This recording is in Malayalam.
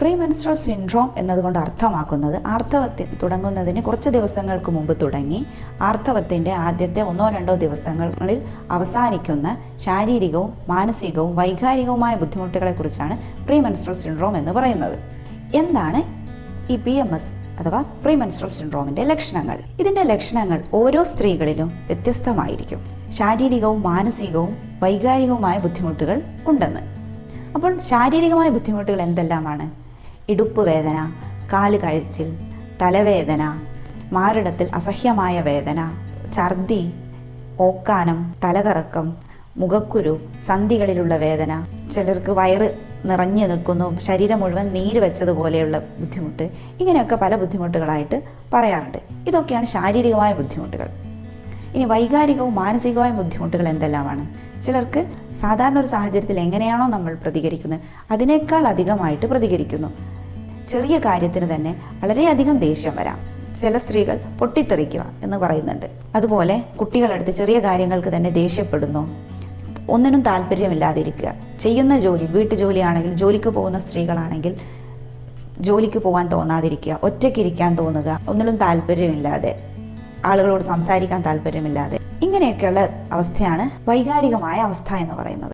പ്രീ മെൻസ്ട്രൽ സിൻഡ്രോം എന്നതുകൊണ്ട് അർത്ഥമാക്കുന്നത് ആർത്തവത്തിൽ തുടങ്ങുന്നതിന് കുറച്ച് ദിവസങ്ങൾക്ക് മുമ്പ് തുടങ്ങി ആർത്തവത്തിന്റെ ആദ്യത്തെ ഒന്നോ രണ്ടോ ദിവസങ്ങളിൽ അവസാനിക്കുന്ന ശാരീരികവും മാനസികവും വൈകാരികവുമായ ബുദ്ധിമുട്ടുകളെക്കുറിച്ചാണ് പ്രീ മെൻസ്ട്രൽ സിൻഡ്രോം എന്ന് പറയുന്നത്. എന്താണ് ഈ പി എം എസ് അഥവാ പ്രീ മെൻസ്ട്രൽ സിൻഡ്രോമിന്റെ ലക്ഷണങ്ങൾ? ഇതിന്റെ ലക്ഷണങ്ങൾ ഓരോ സ്ത്രീകളിലും വ്യത്യസ്തമായിരിക്കും. ശാരീരികവും മാനസികവും വൈകാരികവുമായ ബുദ്ധിമുട്ടുകൾ ഉണ്ടെന്ന്. അപ്പോൾ ശാരീരികമായ ബുദ്ധിമുട്ടുകൾ എന്തെല്ലാമാണ്? ഇടുപ്പ് വേദന കാൽ കഴിച്ചിൽ തലവേദന മാറിടത്തിൽ അസഹ്യമായ വേദന ഛർദി ഓക്കാനം തലകറക്കം മുഖക്കുരു സന്ധികളിലുള്ള വേദന. ചിലർക്ക് വയറ് നിറഞ്ഞു നിൽക്കുന്നു ശരീരം മുഴുവൻ നീര് വെച്ചതുപോലെയുള്ള ബുദ്ധിമുട്ട്. ഇങ്ങനെയൊക്കെ പല ബുദ്ധിമുട്ടുകളായിട്ട് പറയാറുണ്ട്. ഇതൊക്കെയാണ് ശാരീരികമായ ബുദ്ധിമുട്ടുകൾ. ഇനി വൈകാരികവും മാനസികവുമായ ബുദ്ധിമുട്ടുകൾ എന്തെല്ലാമാണ്? ചിലർക്ക് സാധാരണ ഒരു സാഹചര്യത്തിൽ എങ്ങനെയാണോ നമ്മൾ പ്രതികരിക്കുന്നത് അതിനേക്കാൾ അധികമായിട്ട് പ്രതികരിക്കുന്നു. ചെറിയ കാര്യത്തിന് തന്നെ വളരെയധികം ദേഷ്യം വരാം. ചില സ്ത്രീകൾ പൊട്ടിത്തെറിക്കുക എന്ന് പറയുന്നുണ്ട്. അതുപോലെ കുട്ടികളെടുത്ത് ചെറിയ കാര്യങ്ങൾക്ക് തന്നെ ദേഷ്യപ്പെടുന്നു. ഒന്നിനും താല്പര്യമില്ലാതിരിക്കുക. ചെയ്യുന്ന ജോലി വീട്ടു ജോലിയാണെങ്കിൽ ജോലിക്ക് പോകുന്ന സ്ത്രീകളാണെങ്കിൽ ജോലിക്ക് പോകാൻ തോന്നാതിരിക്കുക. ഒറ്റയ്ക്കിരിക്കാൻ തോന്നുക. ഒന്നിലും താല്പര്യമില്ലാതെ. ആളുകളോട് സംസാരിക്കാൻ താല്പര്യമില്ലാതെ. ഇങ്ങനെയൊക്കെയുള്ള അവസ്ഥയാണ് വൈകാരികമായ അവസ്ഥ എന്ന് പറയുന്നത്.